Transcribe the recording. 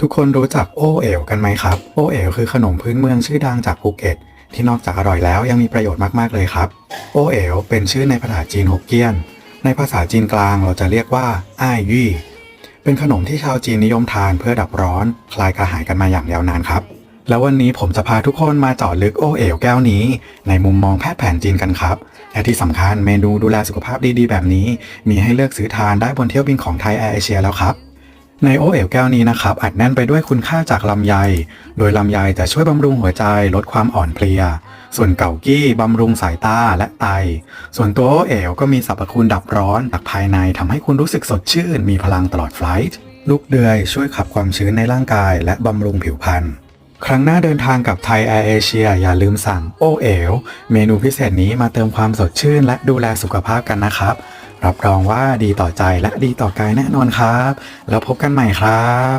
ทุกคนรู้จักโอเอ๋วกันไหมครับ โอเอ๋วคือขนมพื้นเมืองชื่อดังจากภูเก็ต ที่นอกจากอร่อยแล้วยังมีประโยชน์มากๆเลยครับ โอเอ๋วเป็นชื่อในภาษาจีนฮกเกี้ยน ในภาษาจีนกลางเราจะเรียกว่าอ้ายยี่เป็นขนมที่ชาวจีนนิยมทานเพื่อดับร้อน คลายกระหายกันมาอย่างยาวนานครับ แล้ววันนี้ผมจะพาทุกคนมาเจาะลึกโอเอ๋วแก้วนี้ ในมุมมองแพทย์แผนจีนกันครับและที่สำคัญเมนูดูแลสุขภาพดีๆ แบบนี้ มีให้เลือกซื้อทานได้บนเที่ยวบินของไทยแอร์เอเชียแล้วครับ ในโอเอ๋วแก้วนี้นะครับอัดแน่นไปด้วยคุณค่าจากลำไย โดยลำไยจะช่วยบำรุงหัวใจลดความอ่อนเพลีย ส่วนเก่ากี้บำรุงสายตาและไต ส่วนตัวโอเอ๋วก็มีสรรพคุณดับร้อนจากภายในทำให้คุณรู้สึกสดชื่น มีพลังตลอดไฟล์ลูกเดือยช่วยขับความชื้นในร่างกาย และบำรุงผิวพรรณครั้งหน้าเดินทางกับไทยแอร์เอเชียอย่าลืมสั่งโอเอ๋วเมนูพิเศษนี้มาเติมความสดชื่น และดูแลสุขภาพกันนะครับ รับรองว่าดีต่อใจและดีต่อกายแน่นอนครับ แล้วพบกันใหม่ครับ